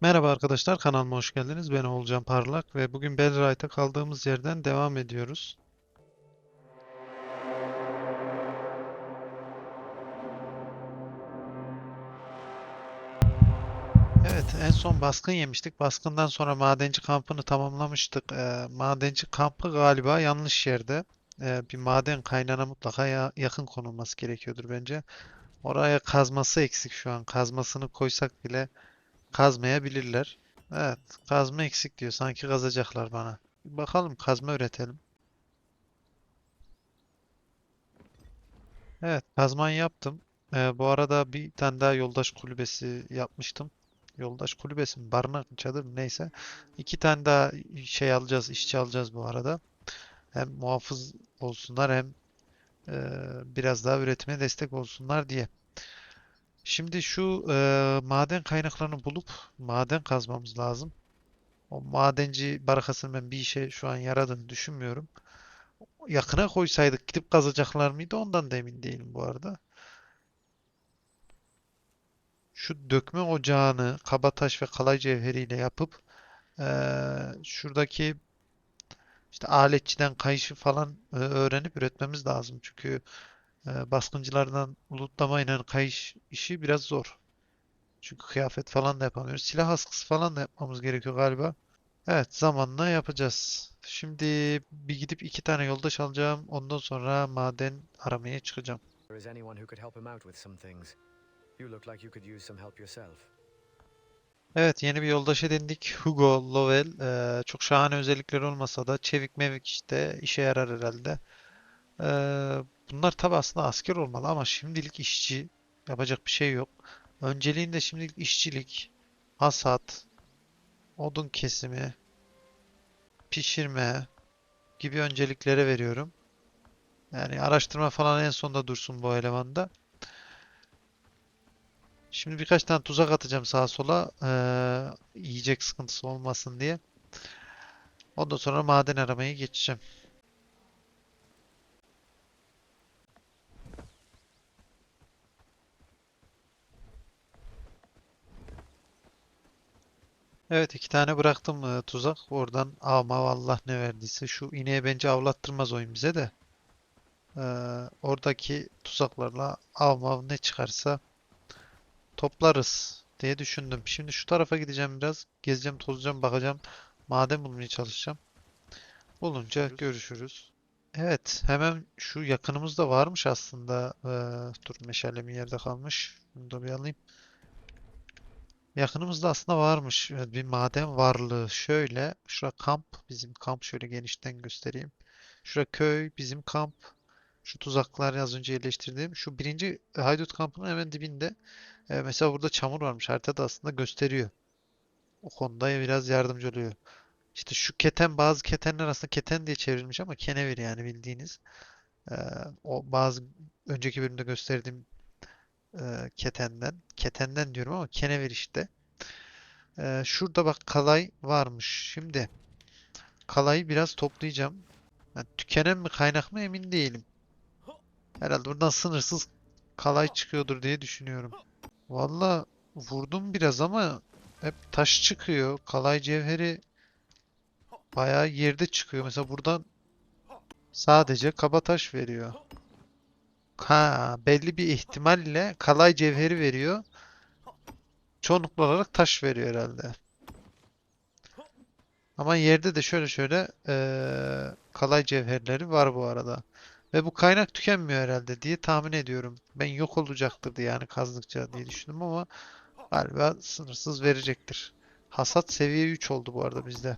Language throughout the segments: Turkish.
Merhaba arkadaşlar, kanalıma hoş geldiniz. Ben Oğulcan Parlak ve bugün Bellwright'a kaldığımız yerden devam ediyoruz. Evet, en son baskın yemiştik. Baskından sonra madenci kampını tamamlamıştık. Ee, madenci kampı galiba yanlış yerde. Ee, bir maden kaynağına mutlaka ya- yakın konulması gerekiyordur bence. Oraya kazması eksik şu an. Kazmasını koysak bile kazmayabilirler. Evet, kazma eksik diyor. Sanki kazacaklar bana. Bakalım kazma üretelim. Evet, kazmayı yaptım. Ee, bu arada bir tane daha yoldaş kulübesi yapmıştım. Yoldaş kulübesi mi? Barınak mı? Çadır mı? Neyse. İki tane daha şey alacağız, işçi alacağız bu arada. Hem muhafız olsunlar hem e, biraz daha üretime destek olsunlar diye. Şimdi şu e, maden kaynaklarını bulup maden kazmamız lazım. O madenci barakasının ben bir işe şu an yaradığını düşünmüyorum. Yakına koysaydık gidip kazacaklar mıydı ondan da emin değilim bu arada. Şu dökme ocağını kabataş ve kalay cevheriyle yapıp eee, şuradaki işte aletçiden kayışı falan e, öğrenip üretmemiz lazım. Çünkü e, baskıncılardan lootlamayla kayış işi biraz zor. Çünkü kıyafet falan da yapamıyoruz. Silah askısı falan da yapmamız gerekiyor galiba. Evet, zamanla yapacağız. Şimdi bir gidip iki tane yoldaş alacağım. Ondan sonra maden aramaya çıkacağım. Evet, yeni bir yoldaş edindik. Hugo Lovell. Ee, çok şahane özellikleri olmasa da çevik mevik işte işe yarar herhalde. Ee, bunlar tabi aslında asker olmalı ama şimdilik işçi. Yapacak bir şey yok. Önceliğinde şimdilik işçilik, hasat, odun kesimi, pişirme gibi önceliklere veriyorum. Yani araştırma falan en sonda dursun bu elemanda. Şimdi birkaç tane tuzak atacağım sağa sola. eee, yiyecek sıkıntısı olmasın diye. Ondan sonra maden aramaya geçeceğim. Evet iki tane bıraktım eee, tuzak. Oradan avma Allah ne verdiyse. Şu ineği bence avlattırmaz oyun bize de. Eee, oradaki tuzaklarla avma ne çıkarsa toplarız diye düşündüm. Şimdi şu tarafa gideceğim biraz. Gezeceğim, tozacağım, bakacağım. Maden bulmaya çalışacağım. Bulunca görüşürüz. Evet, hemen şu yakınımızda varmış aslında. Ee, dur meşalemin yerde kalmış. Bunu da bir alayım. Yakınımızda aslında varmış bir maden varlığı. Şöyle, şura kamp, bizim kamp şöyle genişten göstereyim. Şura köy, bizim kamp. Şu tuzaklar az önce yerleştirdiğim. Şu birinci haydut kampının hemen dibinde. E, mesela burada çamur varmış. Haritada aslında gösteriyor. O konuda biraz yardımcı oluyor. İşte şu keten bazı ketenler aslında keten diye çevrilmiş ama kenevir yani bildiğiniz. E, o bazı önceki bölümde gösterdiğim e, ketenden. Ketenden diyorum ama kenevir işte. E, şurada bak kalay varmış. Şimdi kalayı biraz toplayacağım. Yani tükenen mi kaynak mı emin değilim. Herhalde buradan sınırsız kalay çıkıyordur diye düşünüyorum. Valla vurdum biraz ama hep taş çıkıyor. Kalay cevheri bayağı yerde çıkıyor. Mesela buradan sadece kaba taş veriyor. Ha, belli bir ihtimalle kalay cevheri veriyor. Çoğunlukla olarak taş veriyor herhalde. Ama yerde de şöyle şöyle eee, kalay cevherleri var bu arada. Ve bu kaynak tükenmiyor herhalde diye tahmin ediyorum. Ben yok olacaktır diye yani kazdıkça diye düşündüm ama Galiba sınırsız verecektir. Hasat seviye 3 oldu bu arada bizde.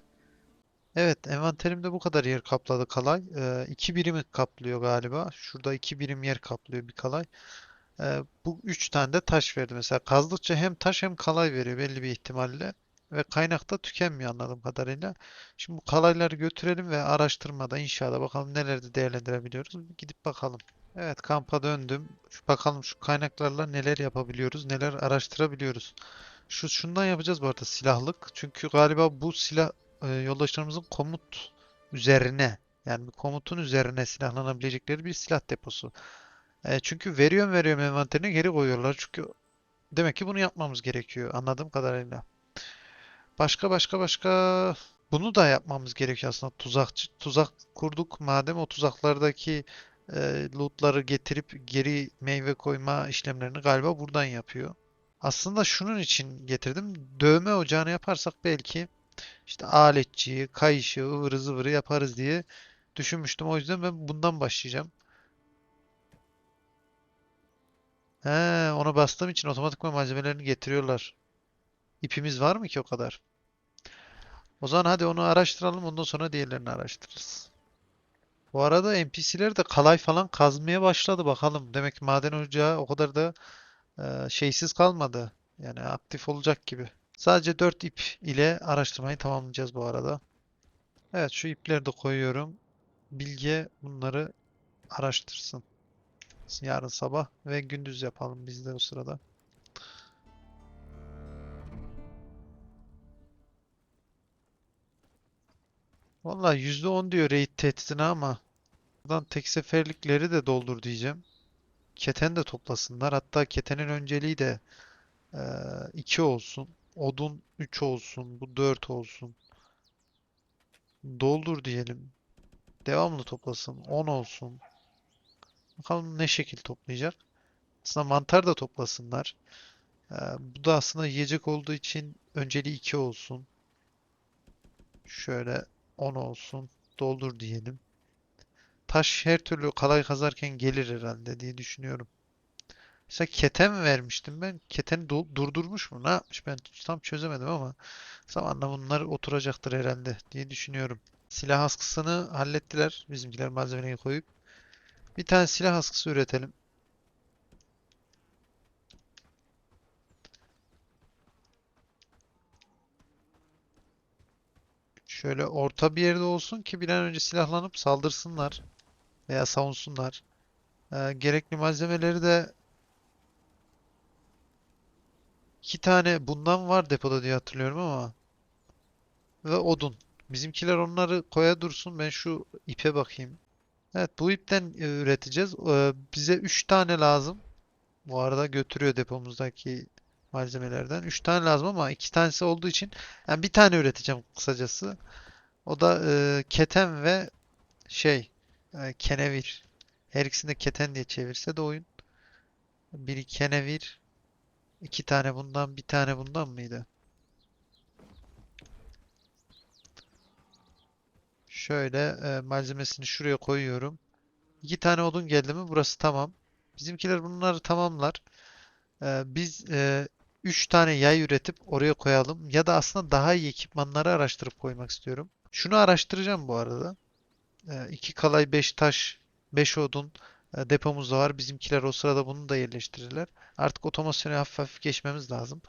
Evet, envanterimde bu kadar yer kapladı kalay. Ee, iki birimi kaplıyor galiba. Şurada iki birim yer kaplıyor bir kalay. Ee, bu üç tane de taş verdi mesela. Kazdıkça hem taş hem kalay veriyor belli bir ihtimalle. Ve kaynakta tükenmiyor anladığım kadarıyla. Şimdi bu kalayları götürelim ve araştırmada inşallah bakalım nelerde değerlendirebiliyoruz. Gidip bakalım. Evet kampa döndüm. Şu, bakalım şu kaynaklarla neler yapabiliyoruz, neler araştırabiliyoruz. Şu şundan yapacağız bu arada silahlık. Çünkü galiba bu silah e, yoldaşlarımızın komut üzerine yani bir komutun üzerine silahlanabilecekleri bir silah deposu. E, çünkü veriyorum veriyorum envanterine geri koyuyorlar. Çünkü demek ki bunu yapmamız gerekiyor anladığım kadarıyla. Başka başka başka bunu da yapmamız gerekiyor aslında. Tuzakçı tuzak kurduk. Madem o tuzaklardaki e, lootları getirip geri meyve koyma işlemlerini galiba buradan yapıyor. Aslında şunun için getirdim. Dövme ocağını yaparsak belki işte aletçiyi, kayışı, ıvırı zıvırı yaparız diye düşünmüştüm. O yüzden ben bundan başlayacağım. He, ona bastığım için otomatikman malzemelerini getiriyorlar. İpimiz var mı ki o kadar? O zaman hadi onu araştıralım. Ondan sonra diğerlerini araştırırız. Bu arada NPC'ler de kalay falan kazmaya başladı bakalım. Demek ki maden ocağı o kadar da e, şeysiz kalmadı. Yani aktif olacak gibi. Sadece 4 ip ile araştırmayı tamamlayacağız bu arada. Evet şu ipleri de koyuyorum. Bilge bunları araştırsın. Yarın sabah ve gündüz yapalım biz de o sırada. Valla %10 diyor raid tehditine ama buradan tek seferlikleri de doldur diyeceğim. Keten de toplasınlar. Hatta ketenin önceliği de 2 olsun. Odun 3 olsun. Bu 4 olsun. Doldur diyelim. Devamlı toplasın. 10 olsun. Bakalım ne şekil toplayacak. Aslında mantar da toplasınlar. Ee, bu da aslında yiyecek olduğu için önceliği 2 olsun. Şöyle 10 olsun. Doldur diyelim. Taş her türlü kalay kazarken gelir herhalde diye düşünüyorum. Mesela keten vermiştim ben. Keteni durdurmuş mu? Ne yapmış? Ben tam çözemedim ama zamanla bunlar oturacaktır herhalde diye düşünüyorum. Silah askısını hallettiler. Bizimkiler malzemeyi koyup. Bir tane silah askısı üretelim. Şöyle orta bir yerde olsun ki bir an önce silahlanıp saldırsınlar veya savunsunlar. Ee, gerekli malzemeleri de iki tane bundan var depoda diye hatırlıyorum ama ve odun. Bizimkiler onları koya dursun. Ben şu ipe bakayım. Evet bu ipten e, üreteceğiz. Ee, bize 3 tane lazım. Bu arada götürüyor depomuzdaki malzemelerden. 3 tane lazım ama 2 tanesi olduğu için yani bir tane üreteceğim kısacası. O da e, keten ve şey e, kenevir. Her ikisini de keten diye çevirse de oyun. Biri kenevir, iki tane bundan, bir tane bundan mıydı? Şöyle e, malzemesini şuraya koyuyorum. İki tane odun geldi mi? Burası tamam. Bizimkiler bunları tamamlar. E, biz e, üç tane yay üretip oraya koyalım. Ya da aslında daha iyi ekipmanları araştırıp koymak istiyorum. Şunu araştıracağım bu arada. E, iki kalay, beş taş, beş odun depomuz da var. Bizimkiler o sırada bunu da yerleştirirler. Artık otomasyona hafif hafif geçmemiz lazım.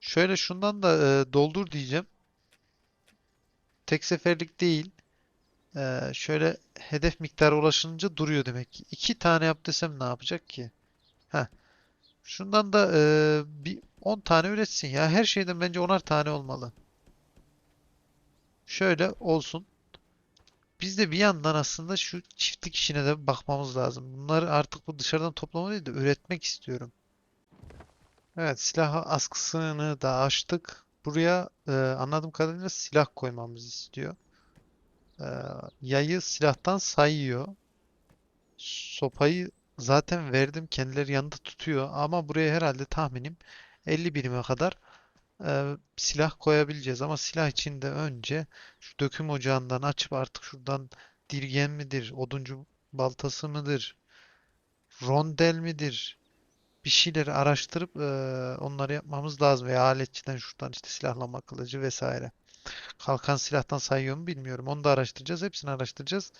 Şöyle şundan da e, doldur diyeceğim. Tek seferlik değil. Ee, şöyle hedef miktarı ulaşınca duruyor demek ki. İki tane yap desem ne yapacak ki? Heh. Şundan da e, bir 10 tane üretsin ya. Her şeyden bence 10'ar tane olmalı. Şöyle olsun. Biz de bir yandan aslında şu çiftlik işine de bakmamız lazım. Bunları artık bu dışarıdan toplama değil de üretmek istiyorum. Evet, silah askısını da açtık. Buraya e, anladığım kadarıyla silah koymamızı istiyor. E, yayı silahtan sayıyor. Sopayı zaten verdim. Kendileri yanında tutuyor. Ama buraya herhalde tahminim 50 birime kadar e, silah koyabileceğiz. Ama silah için de önce şu döküm ocağından açıp artık şuradan dirgen midir, oduncu baltası mıdır, rondel midir? bir şeyleri araştırıp eee, onları yapmamız lazım. Veya aletçiden şuradan işte silahlama kılıcı vesaire. Kalkan silahtan sayıyor mu bilmiyorum. Onu da araştıracağız. Hepsini araştıracağız.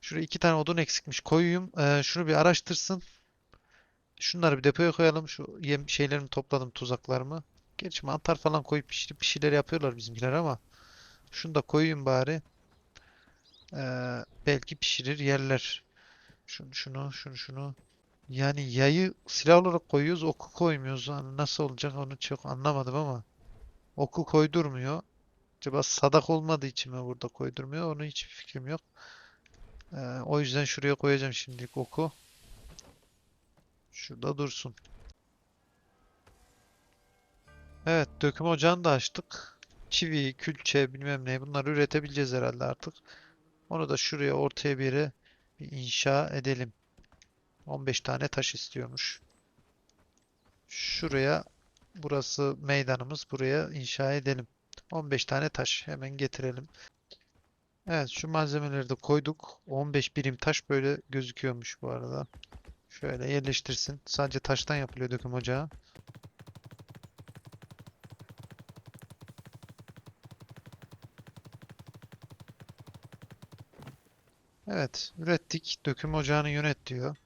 Şuraya iki tane odun eksikmiş. Koyayım. Eee, şunu bir araştırsın. Şunları bir depoya koyalım. Şu yem şeylerimi topladım tuzaklarımı. Gerçi mantar falan koyup pişirip bir şeyler yapıyorlar bizimkiler ama şunu da koyayım bari. Eee, belki pişirir yerler. Şunu şunu şunu şunu. Yani yayı silah olarak koyuyoruz, oku koymuyoruz. Hani nasıl olacak onu çok anlamadım ama. Oku koydurmuyor. Acaba sadak olmadığı için mi burada koydurmuyor? Onu hiç fikrim yok. Ee, o yüzden şuraya koyacağım şimdilik oku. Şurada dursun. Evet, döküm ocağını da açtık. Çivi, külçe, bilmem ne bunları üretebileceğiz herhalde artık. Onu da şuraya ortaya bir yere bir inşa edelim. 15 tane taş istiyormuş. Şuraya burası meydanımız. Buraya inşa edelim. 15 tane taş hemen getirelim. Evet şu malzemeleri de koyduk. 15 birim taş böyle gözüküyormuş bu arada. Şöyle yerleştirsin. Sadece taştan yapılıyor döküm ocağı. Evet, ürettik. Döküm ocağını yönet diyor.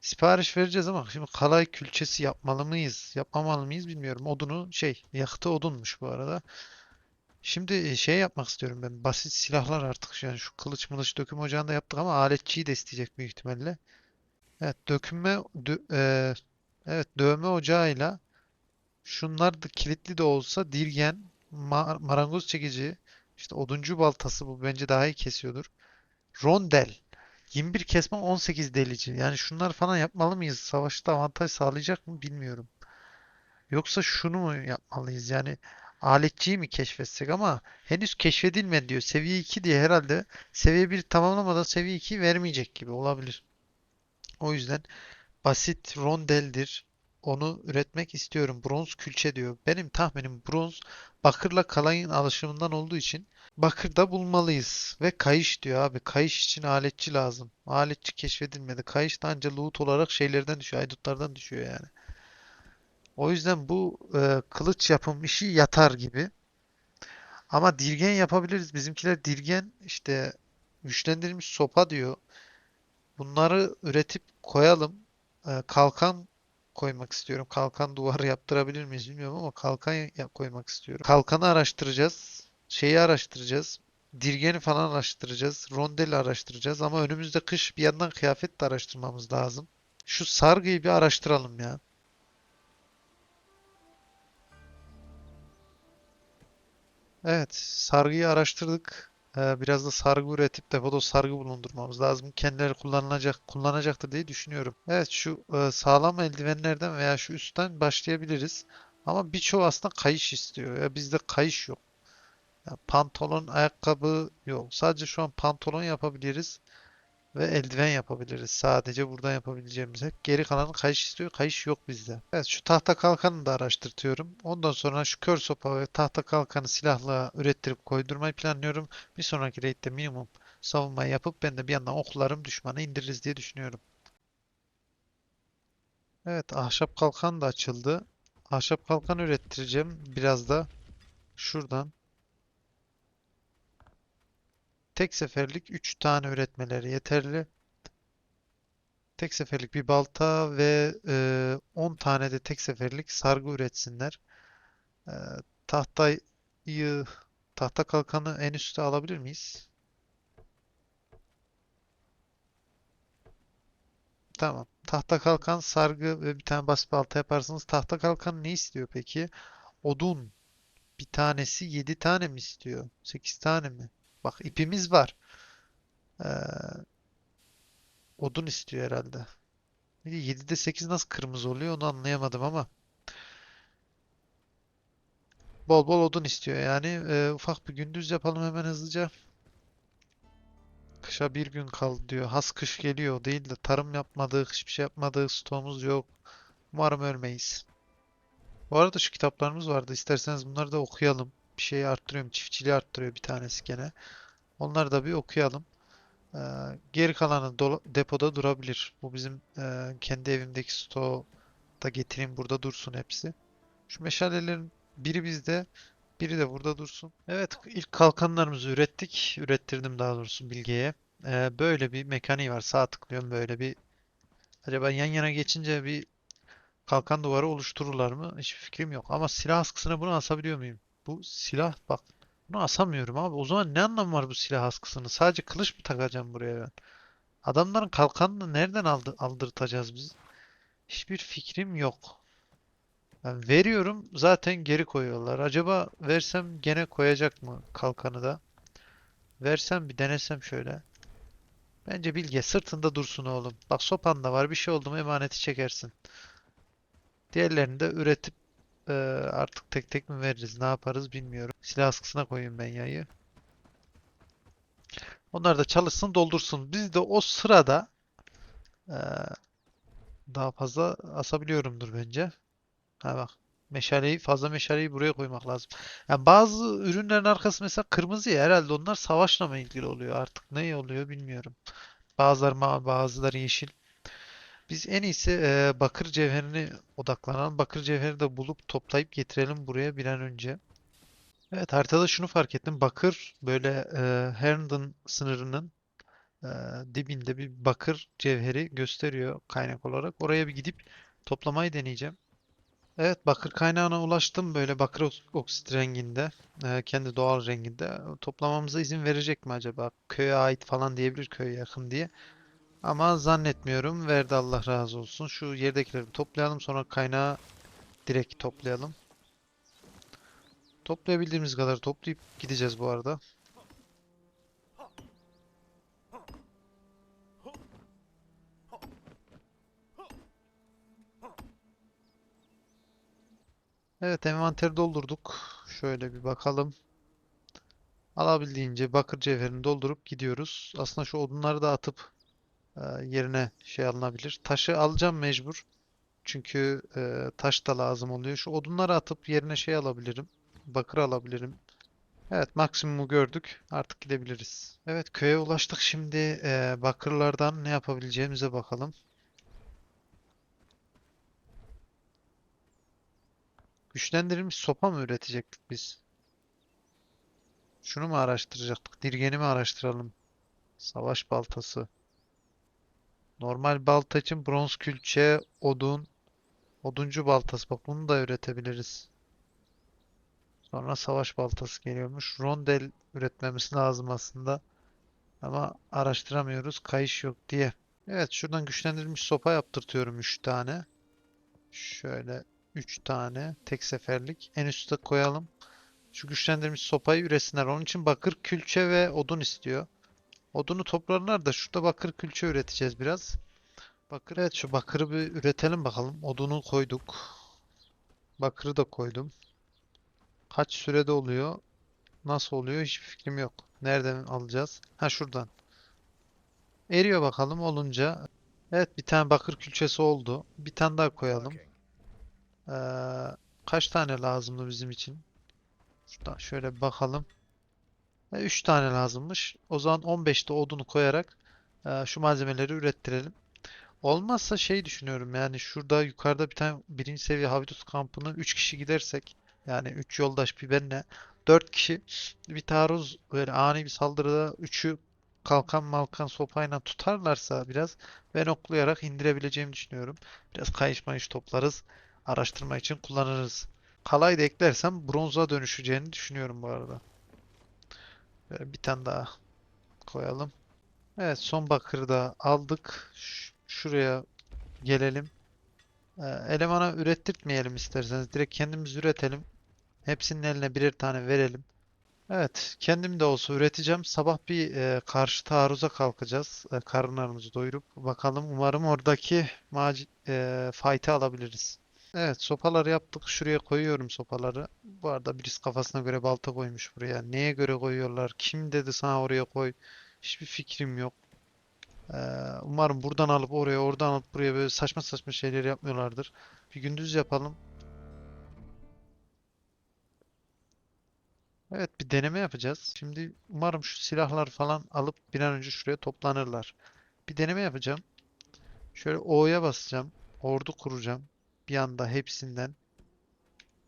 Sipariş vereceğiz ama şimdi kalay külçesi yapmalı mıyız, yapmamalı mıyız bilmiyorum. Odunu şey, yakıtı odunmuş bu arada. Şimdi e, şey yapmak istiyorum ben. Basit silahlar artık. Yani şu kılıç mılıç döküm ocağında yaptık ama aletçiyi de isteyecek büyük ihtimalle. Evet, döküme dö- e, evet dövme ocağıyla şunlar da kilitli de olsa dirgen, ma- marangoz çekici, işte oduncu baltası bu bence daha iyi kesiyordur. Rondel. 21 kesme 18 delici. Yani şunlar falan yapmalı mıyız? Savaşta avantaj sağlayacak mı bilmiyorum. Yoksa şunu mu yapmalıyız? Yani aletçiyi mi keşfetsek ama henüz keşfedilmedi diyor. Seviye 2 diye herhalde seviye 1 tamamlamadan seviye 2 vermeyecek gibi olabilir. O yüzden basit rondeldir. Onu üretmek istiyorum. Bronz külçe diyor. Benim tahminim bronz bakırla kalayın alışımından olduğu için bakırda bulmalıyız. Ve kayış diyor abi. Kayış için aletçi lazım. Aletçi keşfedilmedi. Kayış da anca loot olarak şeylerden düşüyor. Haydutlardan düşüyor yani. O yüzden bu e, kılıç yapım işi yatar gibi. Ama dirgen yapabiliriz. Bizimkiler dirgen işte güçlendirilmiş sopa diyor. Bunları üretip koyalım. E, kalkan koymak istiyorum. Kalkan duvarı yaptırabilir miyiz bilmiyorum ama kalkan koymak istiyorum. Kalkanı araştıracağız. Şeyi araştıracağız. Dirgeni falan araştıracağız. Rondeli araştıracağız. Ama önümüzde kış bir yandan kıyafet de araştırmamız lazım. Şu sargıyı bir araştıralım ya. Evet, sargıyı araştırdık. Ee, biraz da sargı üretip depoda sargı bulundurmamız lazım. Kendileri kullanılacak, kullanacaktır diye düşünüyorum. Evet, şu e, sağlam eldivenlerden veya şu üstten başlayabiliriz. Ama birçoğu aslında kayış istiyor. Ya bizde kayış yok. Ya pantolon, ayakkabı yok. Sadece şu an pantolon yapabiliriz ve eldiven yapabiliriz. Sadece buradan yapabileceğimiz. Hep geri kalanı kayış istiyor. Kayış yok bizde. Evet şu tahta kalkanı da araştırtıyorum. Ondan sonra şu kör sopa ve tahta kalkanı silahla ürettirip koydurmayı planlıyorum. Bir sonraki raidde minimum savunmayı yapıp ben de bir yandan oklarım düşmanı indiririz diye düşünüyorum. Evet ahşap kalkan da açıldı. Ahşap kalkan ürettireceğim. Biraz da şuradan. Tek seferlik 3 tane üretmeleri yeterli. Tek seferlik bir balta ve e, 10 tane de tek seferlik sargı üretsinler. E, tahtayı, tahta kalkanı en üste alabilir miyiz? Tamam. Tahta kalkan, sargı ve bir tane basit balta yaparsınız. Tahta kalkan ne istiyor peki? Odun. Bir tanesi 7 tane mi istiyor? 8 tane mi? Bak ipimiz var. Ee, odun istiyor herhalde. 7'de 8 nasıl kırmızı oluyor onu anlayamadım ama. Bol bol odun istiyor yani. Ee, ufak bir gündüz yapalım hemen hızlıca. Kışa bir gün kaldı diyor. Has kış geliyor değil de tarım yapmadık, hiçbir şey yapmadık, stoğumuz yok. Umarım ölmeyiz. Bu arada şu kitaplarımız vardı. İsterseniz bunları da okuyalım. Bir şeyi arttırıyorum. Çiftçiliği arttırıyor bir tanesi gene. Onları da bir okuyalım. Ee, geri kalanı depoda durabilir. Bu bizim e, kendi evimdeki stoğu da getireyim burada dursun hepsi. Şu meşalelerin biri bizde, biri de burada dursun. Evet, ilk kalkanlarımızı ürettik. Ürettirdim daha doğrusu Bilge'ye. Ee, böyle bir mekaniği var. Sağ tıklıyorum böyle bir. Acaba yan yana geçince bir kalkan duvarı oluştururlar mı? Hiçbir fikrim yok. Ama silah askısına bunu asabiliyor muyum? Bu silah bak. Bunu asamıyorum abi. O zaman ne anlamı var bu silah askısını? Sadece kılıç mı takacağım buraya ben? Adamların kalkanını nereden aldı, aldırtacağız biz? Hiçbir fikrim yok. Ben veriyorum zaten geri koyuyorlar. Acaba versem gene koyacak mı kalkanı da? Versem bir denesem şöyle. Bence Bilge sırtında dursun oğlum. Bak sopan da var bir şey oldu mu emaneti çekersin. Diğerlerini de üretip e, artık tek tek mi veririz ne yaparız bilmiyorum. Silah askısına koyayım ben yayı. Onlar da çalışsın doldursun. Biz de o sırada e, daha fazla asabiliyorumdur bence. Ha bak. Meşaleyi fazla meşaleyi buraya koymak lazım. Yani bazı ürünlerin arkası mesela kırmızı ya herhalde onlar savaşla mı ilgili oluyor artık ne oluyor bilmiyorum. Bazıları mavi bazıları yeşil. Biz en iyisi e, bakır cevherini odaklanalım. Bakır cevheri de bulup toplayıp getirelim buraya bir an önce. Evet haritada şunu fark ettim. Bakır böyle e, Herndon sınırının e, dibinde bir bakır cevheri gösteriyor kaynak olarak. Oraya bir gidip toplamayı deneyeceğim. Evet bakır kaynağına ulaştım böyle bakır oks- oksit renginde. e, kendi doğal renginde. Toplamamıza izin verecek mi acaba? Köye ait falan diyebilir köye yakın diye. Ama zannetmiyorum. Verdi Allah razı olsun. Şu yerdekileri toplayalım sonra kaynağı direkt toplayalım. Toplayabildiğimiz kadar toplayıp gideceğiz bu arada. Evet envanteri doldurduk. Şöyle bir bakalım. Alabildiğince bakır cevherini doldurup gidiyoruz. Aslında şu odunları da atıp yerine şey alınabilir. Taşı alacağım mecbur. Çünkü e, taş da lazım oluyor. Şu odunları atıp yerine şey alabilirim. Bakır alabilirim. Evet maksimumu gördük. Artık gidebiliriz. Evet köye ulaştık. Şimdi e, bakırlardan ne yapabileceğimize bakalım. Güçlendirilmiş sopa mı üretecektik biz? Şunu mu araştıracaktık? Dirgeni mi araştıralım? Savaş baltası. Normal balta için bronz külçe, odun, oduncu baltası. Bak bunu da üretebiliriz. Sonra savaş baltası geliyormuş. Rondel üretmemiz lazım aslında. Ama araştıramıyoruz. Kayış yok diye. Evet şuradan güçlendirilmiş sopa yaptırtıyorum 3 tane. Şöyle 3 tane tek seferlik. En üstte koyalım. Şu güçlendirilmiş sopayı üretsinler. Onun için bakır külçe ve odun istiyor. Odunu toplarlar da şurada bakır külçe üreteceğiz biraz. Bakır evet şu bakırı bir üretelim bakalım. Odunu koyduk. Bakırı da koydum. Kaç sürede oluyor? Nasıl oluyor? Hiçbir fikrim yok. Nereden alacağız? Ha şuradan. Eriyor bakalım olunca. Evet bir tane bakır külçesi oldu. Bir tane daha koyalım. Ee, kaç tane lazımdı bizim için? Şuradan şöyle bakalım. 3 tane lazımmış. O zaman 15'te odunu koyarak e, şu malzemeleri ürettirelim. Olmazsa şey düşünüyorum yani şurada yukarıda bir tane birinci seviye habitus kampını 3 kişi gidersek yani 3 yoldaş bir benle 4 kişi bir taarruz böyle ani bir saldırıda 3'ü kalkan malkan sopayla tutarlarsa biraz ben oklayarak indirebileceğimi düşünüyorum. Biraz kayış mayış toplarız. Araştırma için kullanırız. Kalay da eklersem bronza dönüşeceğini düşünüyorum bu arada. Bir tane daha koyalım. Evet son bakırı da aldık. Ş- şuraya gelelim. Ee, elemana ürettirtmeyelim isterseniz. Direkt kendimiz üretelim. Hepsinin eline birer tane verelim. Evet, kendim de olsa üreteceğim. Sabah bir e, karşı taarruza kalkacağız. E, karınlarımızı doyurup bakalım. Umarım oradaki maci e, fight'ı alabiliriz. Evet, sopaları yaptık. Şuraya koyuyorum sopaları. Bu arada birisi kafasına göre balta koymuş buraya. Neye göre koyuyorlar? Kim dedi sana oraya koy? Hiçbir fikrim yok. Ee, umarım buradan alıp oraya, oradan alıp buraya böyle saçma saçma şeyler yapmıyorlardır. Bir gündüz yapalım. Evet, bir deneme yapacağız. Şimdi umarım şu silahlar falan alıp bir an önce şuraya toplanırlar. Bir deneme yapacağım. Şöyle O'ya basacağım. Ordu kuracağım. Bir anda hepsinden.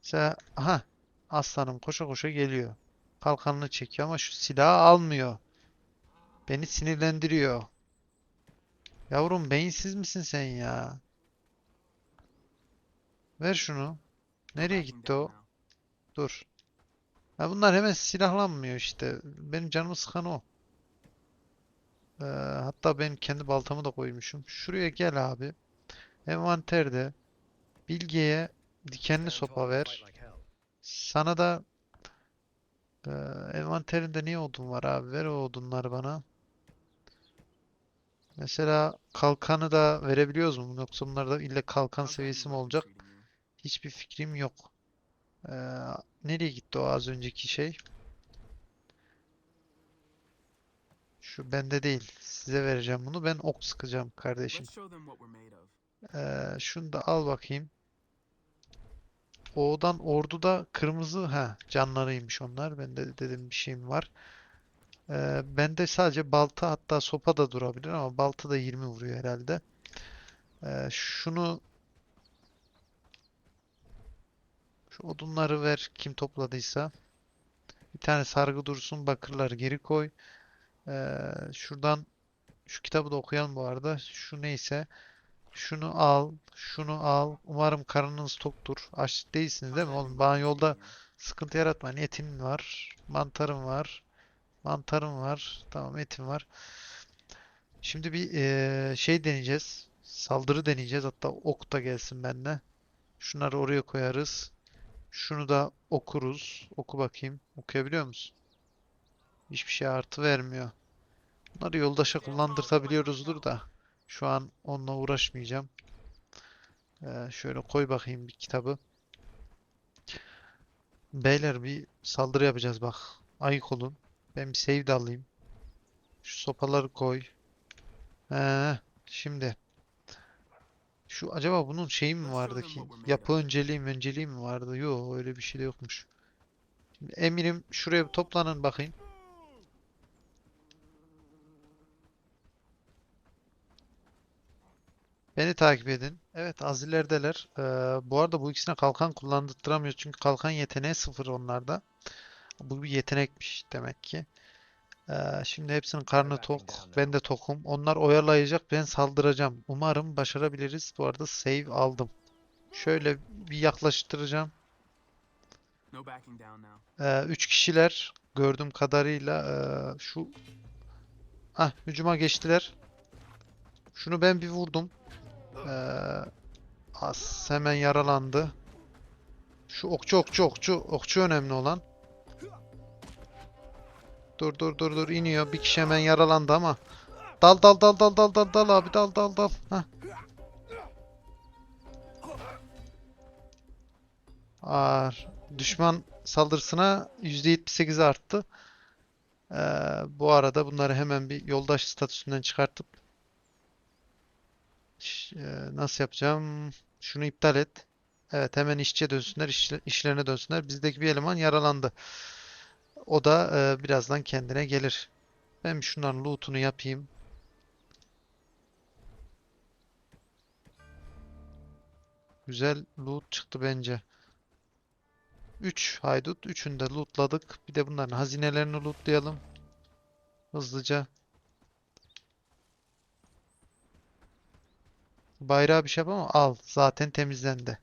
Mesela aha aslanım koşa koşa geliyor. Kalkanını çekiyor ama şu silahı almıyor. Beni sinirlendiriyor. Yavrum beyinsiz misin sen ya? Ver şunu. Nereye gitti o? Dur. Ha bunlar hemen silahlanmıyor işte. Benim canımı sıkan o. Ee, hatta ben kendi baltamı da koymuşum. Şuraya gel abi. Envanterde Bilge'ye dikenli sopa ver. Sana da e, envanterinde niye odun var abi? Ver o odunları bana. Mesela kalkanı da verebiliyoruz mu? Yoksa bunlarda ille kalkan seviyesi mi olacak? Hiçbir fikrim yok. Ee, nereye gitti o az önceki şey? Şu bende değil. Size vereceğim bunu. Ben ok sıkacağım kardeşim. Ee, şunu da al bakayım. O'dan orduda kırmızı ha canlarıymış onlar. Bende dedim bir şeyim var. Ee, bende sadece balta hatta sopa da durabilir ama balta da 20 vuruyor herhalde. Ee, şunu şu odunları ver kim topladıysa. Bir tane sargı dursun bakırları geri koy. Ee, şuradan şu kitabı da okuyalım bu arada. Şu neyse. Şunu al, şunu al. Umarım karnınız toktur. Aç değilsiniz değil mi oğlum? Bana yolda sıkıntı yaratmayın. Etin var, mantarım var, mantarım var. Tamam, etim var. Şimdi bir eee, şey deneyeceğiz. Saldırı deneyeceğiz. Hatta ok da gelsin benimle. Şunları oraya koyarız. Şunu da okuruz. Oku bakayım. Okuyabiliyor musun? Hiçbir şey artı vermiyor. Bunları yoldaşa kullandırtabiliyoruzdur da. Şu an onunla uğraşmayacağım. Ee, şöyle koy bakayım bir kitabı. Beyler bir saldırı yapacağız bak. Ayık olun. Ben bir save de. Şu sopaları koy. Ee, şimdi. Şu acaba bunun şeyi mi vardı ki? Yapı önceliği mi önceliği mi vardı? Yok öyle bir şey de yokmuş. Şimdi emirim şuraya toplanın bakayım. Beni takip edin. Evet az ilerideler. Ee, bu arada bu ikisine kalkan kullandırtamıyoruz. Çünkü kalkan yeteneği sıfır onlarda. Bu bir yetenekmiş demek ki. Ee, şimdi hepsinin karnı tok. Ben de tokum. Onlar oyalayacak. Ben saldıracağım. Umarım başarabiliriz. Bu arada save aldım. Şöyle bir yaklaştıracağım. Ee, üç kişiler gördüğüm kadarıyla ee, şu ah hücuma geçtiler. Şunu ben bir vurdum. Ee, as hemen yaralandı. Şu okçu okçu okçu okçu önemli olan. Dur dur dur dur iniyor. Bir kişi hemen yaralandı ama. Dal dal dal dal dal dal dal abi dal dal dal. Heh. Ağır. Düşman saldırısına %78 arttı. Ee, bu arada bunları hemen bir yoldaş statüsünden çıkartıp nasıl yapacağım? Şunu iptal et. Evet hemen işçiye dönsünler, işle- işlerine dönsünler. Bizdeki bir eleman yaralandı. O da e, birazdan kendine gelir. Ben şunların loot'unu yapayım. Güzel loot çıktı bence. 3 haydut. Üçünü de lootladık. Bir de bunların hazinelerini lootlayalım. Hızlıca. Bayrağı bir şey yapamam. Al. Zaten temizlendi.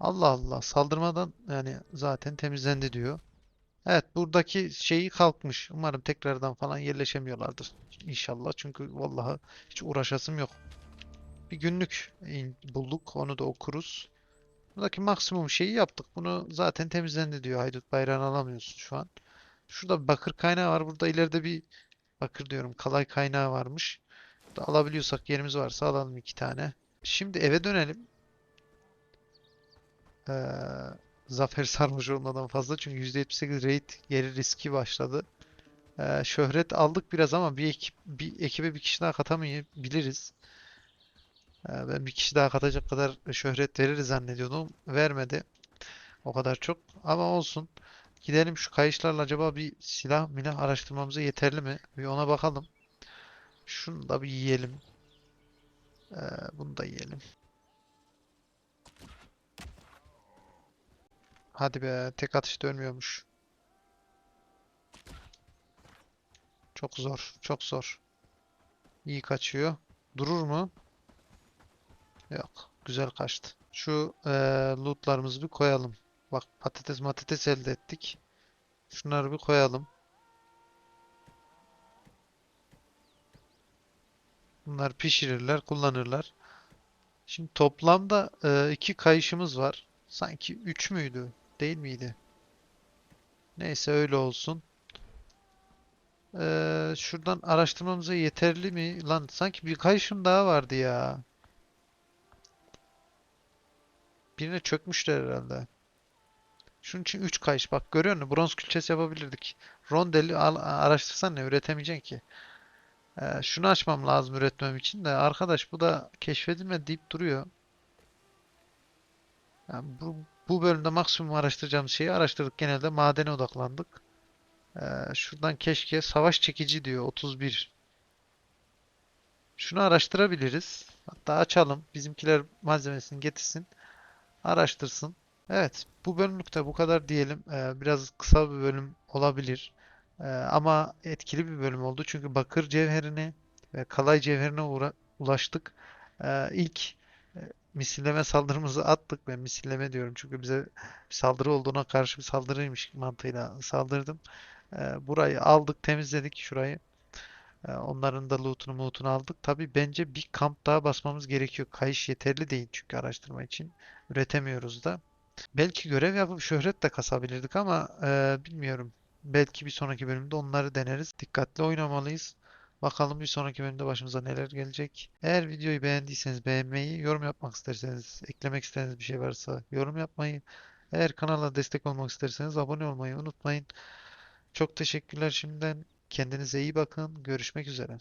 Allah Allah. Saldırmadan yani zaten temizlendi diyor. Evet buradaki şeyi kalkmış. Umarım tekrardan falan yerleşemiyorlardır. İnşallah. Çünkü vallahi hiç uğraşasım yok. Bir günlük bulduk. Onu da okuruz. Buradaki maksimum şeyi yaptık. Bunu zaten temizlendi diyor. Haydut bayrağını alamıyorsun şu an. Şurada bakır kaynağı var. Burada ileride bir bakır diyorum. Kalay kaynağı varmış. Alabiliyorsak yerimiz varsa alalım iki tane. Şimdi eve dönelim. Ee, zafer sarmış olmadan fazla çünkü %78 raid geri riski başladı. Ee, şöhret aldık biraz ama bir ekip bir ekibe bir kişi daha katamayabiliriz. Ee, ben bir kişi daha katacak kadar şöhret verir zannediyordum. Vermedi. O kadar çok. Ama olsun. Gidelim şu kayışlarla acaba bir silah milah araştırmamıza yeterli mi? Bir ona bakalım. Şunu da bir yiyelim. Ee, bunu da yiyelim. Hadi be, tek atış dönmüyormuş. Çok zor, çok zor. İyi kaçıyor. Durur mu? Yok, güzel kaçtı. Şu eee lootlarımızı bir koyalım. Bak patates matates elde ettik. Şunları bir koyalım. Bunlar pişirirler, kullanırlar. Şimdi toplamda e, iki kayışımız var. Sanki üç müydü? Değil miydi? Neyse öyle olsun. Ee, şuradan araştırmamıza yeterli mi? Lan sanki bir kayışım daha vardı ya. birine çökmüşler herhalde. Şunun için 3 kayış. Bak görüyor musun? Bronz külçesi yapabilirdik. Rondeli araştırsan ne üretemeyeceksin ki. Ee, şunu açmam lazım üretmem için de. Arkadaş bu da keşfedilme deyip duruyor. Yani bu, bu bölümde maksimum araştıracağımız şeyi araştırdık. Genelde madene odaklandık. Ee, şuradan keşke savaş çekici diyor 31. Şunu araştırabiliriz. Hatta açalım. Bizimkiler malzemesini getirsin. Araştırsın. Evet, bu bölümlükte bu kadar diyelim. Ee, biraz kısa bir bölüm olabilir. Ee, ama etkili bir bölüm oldu. Çünkü bakır cevherini ve kalay cevherine uğra- ulaştık. Ee, ilk e, misilleme saldırımızı attık. Ben misilleme diyorum çünkü bize bir saldırı olduğuna karşı bir saldırıymış mantığıyla saldırdım. Ee, burayı aldık, temizledik şurayı. Ee, onların da lootunu mootunu aldık. Tabii bence bir kamp daha basmamız gerekiyor. Kayış yeterli değil çünkü araştırma için. Üretemiyoruz da. Belki görev yapıp şöhret de kasabilirdik ama e, bilmiyorum. Belki bir sonraki bölümde onları deneriz. Dikkatli oynamalıyız. Bakalım bir sonraki bölümde başımıza neler gelecek. Eğer videoyu beğendiyseniz beğenmeyi, yorum yapmak isterseniz, eklemek istediğiniz bir şey varsa yorum yapmayı, eğer kanala destek olmak isterseniz abone olmayı unutmayın. Çok teşekkürler şimdiden. Kendinize iyi bakın. Görüşmek üzere.